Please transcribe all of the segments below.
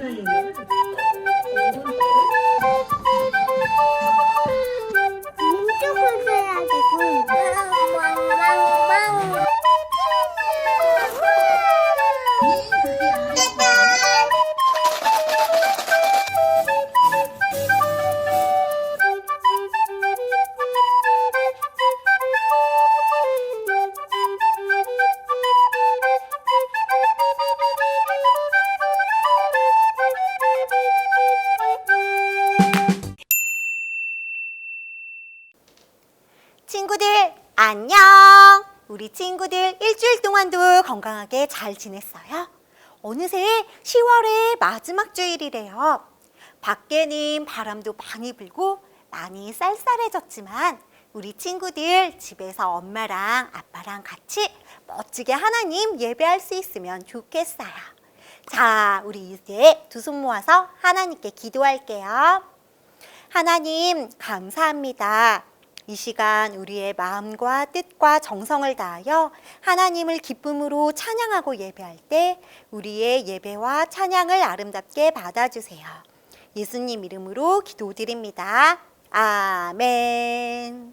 아니면 왼쪽을 써야 되고. 안녕. 우리 친구들 일주일 동안도 건강하게 잘 지냈어요? 어느새 10월의 마지막 주일이래요. 밖에는 바람도 많이 불고 많이 쌀쌀해졌지만 우리 친구들 집에서 엄마랑 아빠랑 같이 멋지게 하나님 예배할 수 있으면 좋겠어요. 자, 우리 이제 두 손 모아서 하나님께 기도할게요. 하나님, 감사합니다. 이 시간 우리의 마음과 뜻과 정성을 다하여 하나님을 기쁨으로 찬양하고 예배할 때 우리의 예배와 찬양을 아름답게 받아주세요. 예수님 이름으로 기도드립니다. 아멘.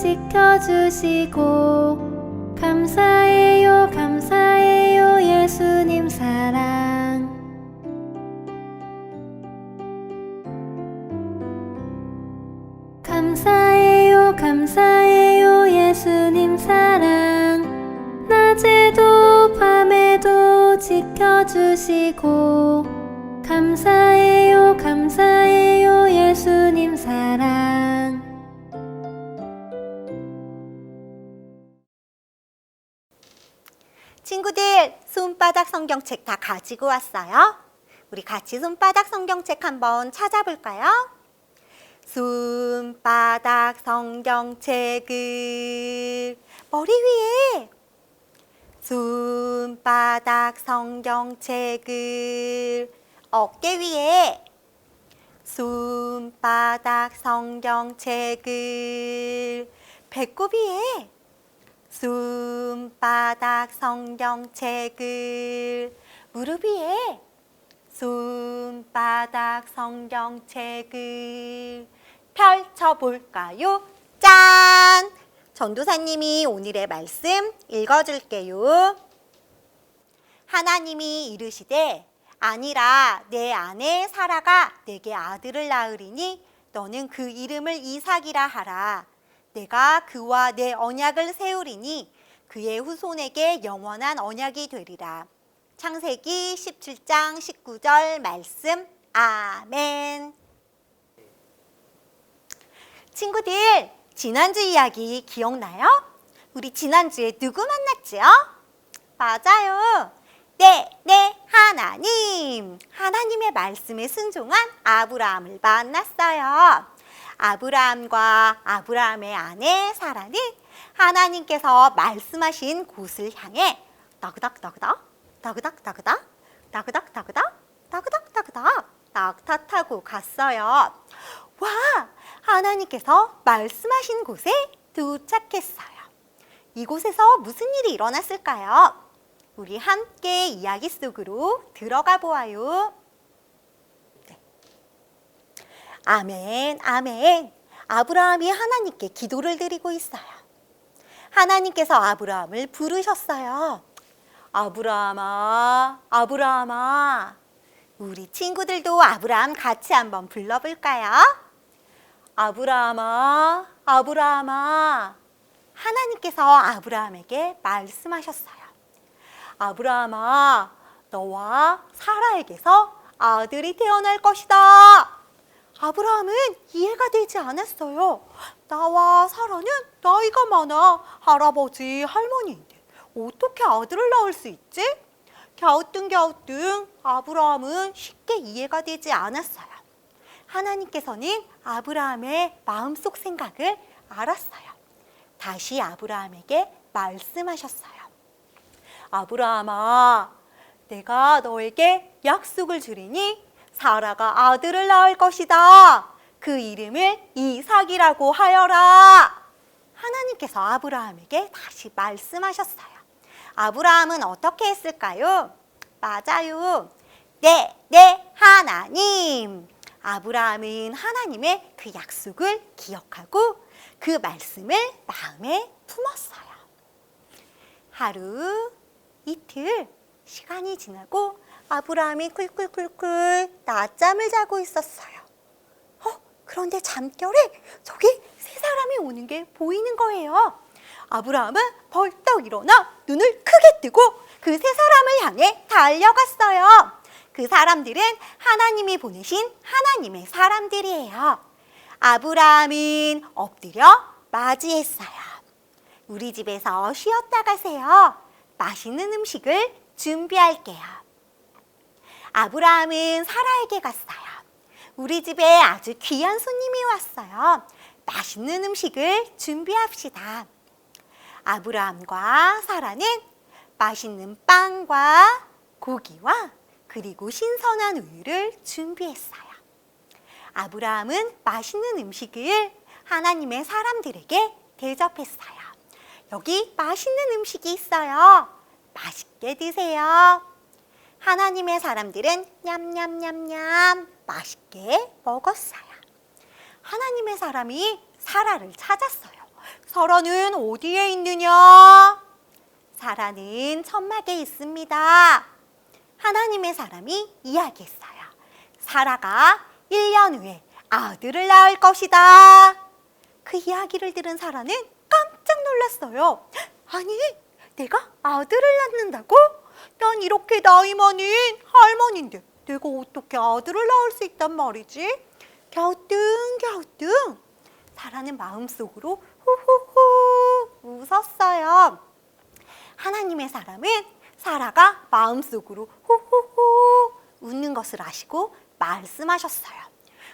지켜주시고. 감사해요, 감사해요, 예수님 사랑. 감사해요, 감사해요, 예수님 사랑. 낮에도 밤에도 지켜주시고 감사해요 감사해요 예수님 사랑 친구들, 손바닥 성경책 다 가지고 왔어요? 우리 같이 손바닥 성경책 한번 찾아볼까요? 손바닥 성경책을 머리 위에 손바닥 성경책을 어깨 위에 손바닥 성경책을 배꼽 위에 손바닥 성경책을 무릎 위에 손바닥 성경책을 펼쳐볼까요? 짠! 전도사님이 오늘의 말씀 읽어줄게요. 하나님이 이르시되 아니라 내 아내 사라가 내게 아들을 낳으리니 너는 그 이름을 이삭이라 하라. 내가 그와 내 언약을 세우리니 그의 후손에게 영원한 언약이 되리라. 창세기 17장 19절 말씀. 아멘. 친구들, 지난주 이야기 기억나요? 우리 지난주에 누구 만났지요? 맞아요. 네, 네, 하나님. 하나님의 말씀에 순종한 아브라함을 만났어요. 아브라함과 아브라함의 아내 사라는 하나님께서 말씀하신 곳을 향해 너그덕너그덕, 너그덕너그덕, 너그덕너그덕, 너그덕너그덕 낙타 타고 갔어요. 와, 하나님께서 말씀하신 곳에 도착했어요. 이곳에서 무슨 일이 일어났을까요? 우리 함께 이야기 속으로 들어가 보아요. 네. 아멘, 아멘. 아브라함이 하나님께 기도를 드리고 있어요. 하나님께서 아브라함을 부르셨어요. 아브라함아, 아브라함아. 우리 친구들도 아브라함 같이 한번 불러볼까요? 아브라함아, 아브라함아. 하나님께서 아브라함에게 말씀하셨어요. 아브라함아, 너와 사라에게서 아들이 태어날 것이다. 아브라함은 이해가 되지 않았어요. 나와 사라는 나이가 많아 할아버지, 할머니인데 어떻게 아들을 낳을 수 있지? 갸우뚱갸우뚱 아브라함은 쉽게 이해가 되지 않았어요. 하나님께서는 아브라함의 마음속 생각을 알았어요. 다시 아브라함에게 말씀하셨어요. 아브라함아, 내가 너에게 약속을 주리니 사라가 아들을 낳을 것이다. 그 이름을 이삭이라고 하여라. 하나님께서 아브라함에게 다시 말씀하셨어요. 아브라함은 어떻게 했을까요? 맞아요. 네, 네, 하나님. 아브라함은 하나님의 그 약속을 기억하고 그 말씀을 마음에 품었어요. 하루, 이틀, 시간이 지나고 아브라함이 쿨쿨쿨쿨 낮잠을 자고 있었어요. 어, 그런데 잠결에 저기 세 사람이 오는 게 보이는 거예요. 아브라함은 벌떡 일어나 눈을 크게 뜨고 그 세 사람을 향해 달려갔어요. 그 사람들은 하나님이 보내신 하나님의 사람들이에요. 아브라함은 엎드려 맞이했어요. 우리 집에서 쉬었다 가세요. 맛있는 음식을 준비할게요. 아브라함은 사라에게 갔어요. 우리 집에 아주 귀한 손님이 왔어요. 맛있는 음식을 준비합시다. 아브라함과 사라는 맛있는 빵과 고기와 그리고 신선한 우유를 준비했어요. 아브라함은 맛있는 음식을 하나님의 사람들에게 대접했어요. 여기 맛있는 음식이 있어요. 맛있게 드세요. 하나님의 사람들은 냠냠냠냠 맛있게 먹었어요. 하나님의 사람이 사라를 찾았어요. 사라는 어디에 있느냐? 사라는 천막에 있습니다. 하나님의 사람이 이야기했어요. 사라가 1년 후에 아들을 낳을 것이다. 그 이야기를 들은 사라는 깜짝 놀랐어요. 아니, 내가 아들을 낳는다고? 난 이렇게 나이 많은 할머니인데 내가 어떻게 아들을 낳을 수 있단 말이지? 갸우뚱 갸우뚱 사라는 마음속으로 후후후 웃었어요. 하나님의 사람은 사라가 마음속으로 후후후 웃는 것을 아시고 말씀하셨어요.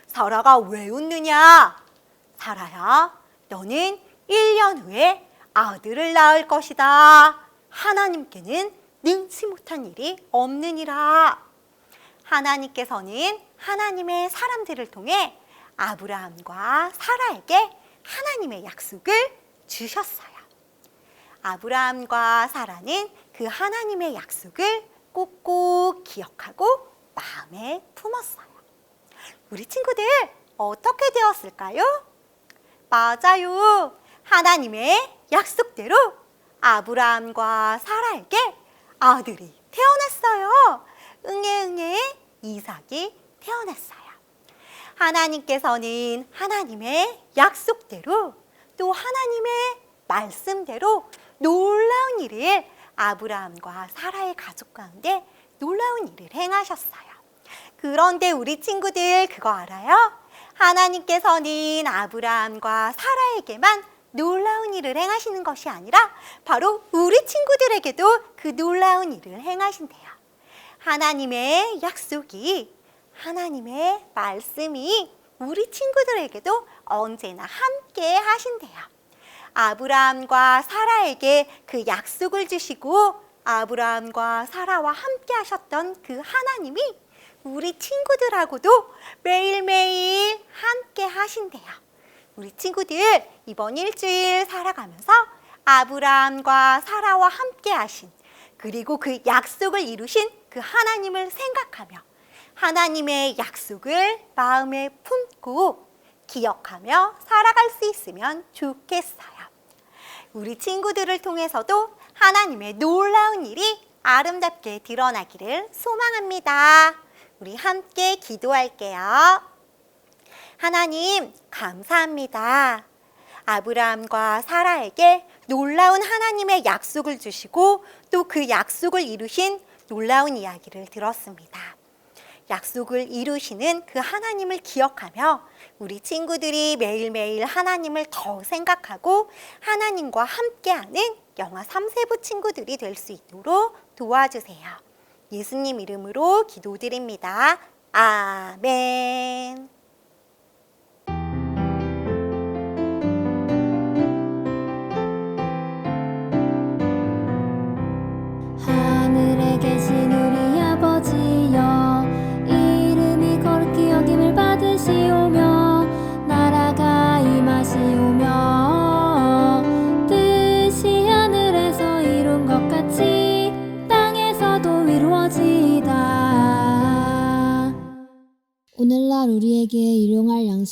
사라가 왜 웃느냐? 사라야, 너는 1년 후에 아들을 낳을 것이다. 하나님께는 능치 못한 일이 없느니라. 하나님께서는 하나님의 사람들을 통해 아브라함과 사라에게 하나님의 약속을 주셨어요. 아브라함과 사라는 그 하나님의 약속을 꼭꼭 기억하고 마음에 품었어요. 우리 친구들 어떻게 되었을까요? 맞아요. 하나님의 약속대로 아브라함과 사라에게 아들이 태어났어요. 응애 응애 이삭이 태어났어요. 하나님께서는 하나님의 약속대로 또 하나님의 말씀대로 놀라운 일을 아브라함과 사라의 가족 가운데 놀라운 일을 행하셨어요. 그런데 우리 친구들 그거 알아요? 하나님께서는 아브라함과 사라에게만 놀라운 일을 행하시는 것이 아니라 바로 우리 친구들에게도 그 놀라운 일을 행하신대요. 하나님의 약속이 하나님의 말씀이 우리 친구들에게도 언제나 함께 하신대요. 아브라함과 사라에게 그 약속을 주시고 아브라함과 사라와 함께 하셨던 그 하나님이 우리 친구들하고도 매일매일 함께 하신대요. 우리 친구들 이번 일주일 살아가면서 아브라함과 사라와 함께 하신 그리고 그 약속을 이루신 그 하나님을 생각하며 하나님의 약속을 마음에 품고 기억하며 살아갈 수 있으면 좋겠어요. 우리 친구들을 통해서도 하나님의 놀라운 일이 아름답게 드러나기를 소망합니다. 우리 함께 기도할게요. 하나님, 감사합니다. 아브라함과 사라에게 놀라운 하나님의 약속을 주시고 또 그 약속을 이루신 놀라운 이야기를 들었습니다. 약속을 이루시는 그 하나님을 기억하며 우리 친구들이 매일매일 하나님을 더 생각하고 하나님과 함께하는 영화 3세부 친구들이 될 수 있도록 도와주세요. 예수님 이름으로 기도드립니다. 아멘.